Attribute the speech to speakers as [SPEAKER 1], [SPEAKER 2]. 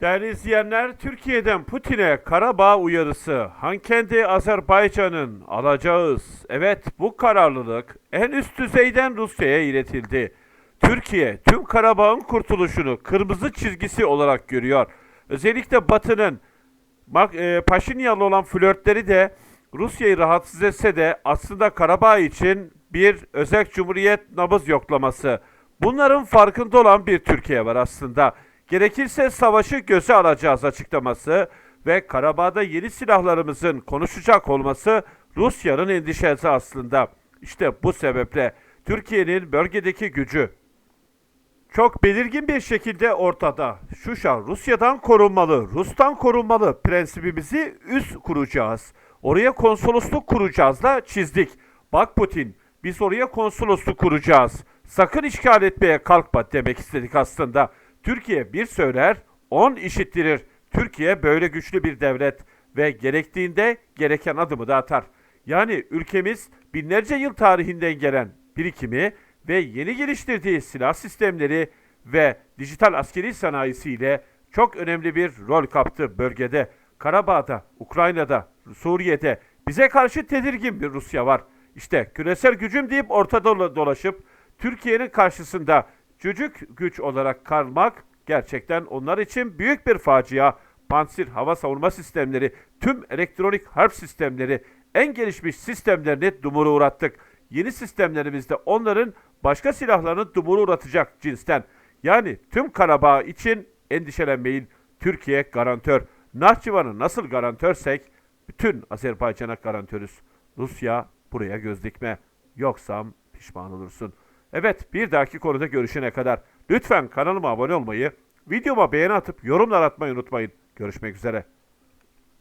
[SPEAKER 1] Değerli izleyenler, Türkiye'den Putin'e Karabağ uyarısı. Hankendi Azerbaycan'ın alacağız. Evet, bu kararlılık en üst düzeyden Rusya'ya iletildi. Türkiye tüm Karabağ'ın kurtuluşunu kırmızı çizgisi olarak görüyor. Özellikle Batı'nın e, Paşinyan'la olan flörtleri de Rusya'yı rahatsız etse de aslında Karabağ için bir özel cumhuriyet nabız yoklaması. Bunların farkında olan bir Türkiye var aslında. Gerekirse savaşı göze alacağız açıklaması ve Karabağ'da yeni silahlarımızın konuşacak olması Rusya'nın endişesi aslında. İşte bu sebeple Türkiye'nin bölgedeki gücü çok belirgin bir şekilde ortada. Şu şan Rusya'dan korunmalı, Rus'tan korunmalı prensibimizi üst kuracağız. Oraya konsolosluk kuracağız da çizdik. Bak Putin, biz oraya konsolosluk kuracağız. Sakın işgal etmeye kalkma demek istedik aslında. Türkiye bir söyler, on işittirir. Türkiye böyle güçlü bir devlet ve gerektiğinde gereken adımı da atar. Yani ülkemiz binlerce yıl tarihinden gelen birikimi ve yeni geliştirdiği silah sistemleri ve dijital askeri sanayisiyle çok önemli bir rol kaptı bölgede. Karabağ'da, Ukrayna'da, Suriye'de bize karşı tedirgin bir Rusya var. İşte küresel gücüm deyip ortada dola- dolaşıp Türkiye'nin karşısında cücük güç olarak kalmak gerçekten onlar için büyük bir facia. Pansir hava savunma sistemleri, tüm elektronik harp sistemleri, en gelişmiş sistemlerini dumura uğrattık. Yeni sistemlerimizde onların başka silahlarını dumura uğratacak cinsten. Yani tüm Karabağ için endişelenmeyin. Türkiye garantör. Nahçıvan'ı nasıl garantörsek bütün Azerbaycan'a garantörüz. Rusya buraya göz dikme. Yoksam pişman olursun. Evet bir dahaki konuda görüşene kadar lütfen kanalıma abone olmayı, videoma beğeni atıp yorumlar atmayı unutmayın. Görüşmek üzere.